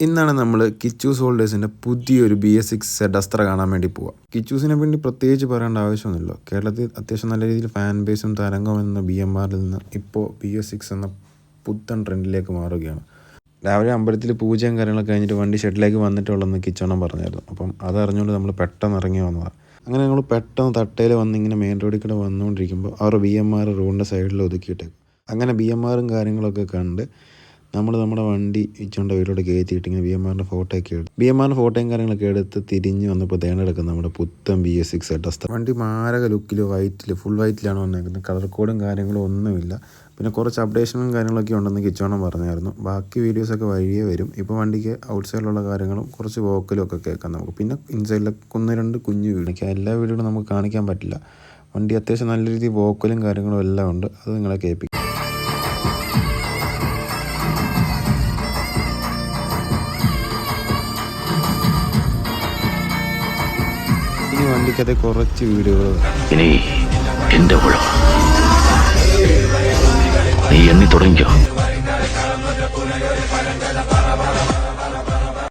ഇന്നാണ് നമ്മൾ കിച്ചൂസ് ഹോൾഡേഴ്സിന്റെ പുതിയൊരു ബി എസ് സിക്സ് ഡസ്റ്റർ കാണാൻ വേണ്ടി പോവുക കിച്ചൂസിനെ വേണ്ടി പ്രത്യേകിച്ച് പറയേണ്ട ആവശ്യമൊന്നുമില്ല. കേരളത്തിൽ അത്യാവശ്യം നല്ല രീതിയിൽ ഫാൻ ബേസും തരംഗവും എന്ന ബി എം ആറിൽ നിന്ന് ഇപ്പോൾ ബി എസ് സിക്സ് എന്ന പുത്തൻ ട്രെൻഡിലേക്ക് മാറുകയാണ്. രാവിലെ അമ്പലത്തിൽ പൂജയും കാര്യങ്ങളൊക്കെ കഴിഞ്ഞിട്ട് വണ്ടി ഷെഡിലേക്ക് വന്നിട്ടുള്ളതെന്ന് കിച്ചോണം പറഞ്ഞായിരുന്നു. അപ്പം അതറിഞ്ഞുകൊണ്ട് നമ്മൾ പെട്ടെന്ന് ഇറങ്ങി വന്നതാണ് അങ്ങനെ ഞങ്ങൾ പെട്ടെന്ന് തട്ടയിൽ വന്ന് ഇങ്ങനെ മെയിൻ റോഡിൽ കൂടെ വന്നുകൊണ്ടിരിക്കുമ്പോൾ അവർ ബി എം ആർ റോഡിന്റെ സൈഡിൽ ഒതുക്കിയിട്ടേക്കും. അങ്ങനെ ബി എം ആറും കാര്യങ്ങളൊക്കെ കണ്ട് നമ്മൾ നമ്മുടെ വണ്ടി ഇച്ചുകൊണ്ട് വീട്ടിലോട്ട് കയറ്റിയിട്ട് ഇങ്ങനെ ബി എം ആറിന്റെ ഫോട്ടോ ഒക്കെ എടുത്ത് ബി എം ആറിന്റെ ഫോട്ടോയും കാര്യങ്ങളൊക്കെ എടുത്ത് തിരിഞ്ഞ് വന്നപ്പോൾ തേനെടുക്കും നമ്മുടെ പുത്തൻ ബി എസ് സിക്സ് ഡസ്റ്റർ വണ്ടി മാരക ലുക്കിൽ വൈറ്റിൽ ഫുൾ വൈറ്റിലാണ് വന്നേക്കുന്നത്. കളർ കോഡും കാര്യങ്ങളും ഒന്നുമില്ല. പിന്നെ കുറച്ച് അപ്ഡേഷനും കാര്യങ്ങളൊക്കെ ഉണ്ടെന്ന് കിച്ചോണം പറഞ്ഞായിരുന്നു. ബാക്കി വീഡിയോസൊക്കെ വഴിയേ വരും. ഇപ്പോൾ വണ്ടിക്ക് ഔട്ട് സൈഡിലുള്ള കാര്യങ്ങളും കുറച്ച് വോക്കലും ഒക്കെ കേൾക്കാം നമുക്ക്. പിന്നെ ഇൻസൈഡിലൊക്കെ ഒന്ന് രണ്ട് കുഞ്ഞു വീട്. എല്ലാ വീടുകളും നമുക്ക് കാണിക്കാൻ പറ്റില്ല. വണ്ടി അത്യാവശ്യം നല്ല രീതിയിൽ വോക്കലും കാര്യങ്ങളും എല്ലാം ഉണ്ട്. അത് നിങ്ങളെ കേൾപ്പിക്കും. വണ്ടിക്കത്തെ കുറച്ച് വീഡിയോകൾ ഇനി എന്റെ നീ എണ്ണി തുടങ്ങിയോ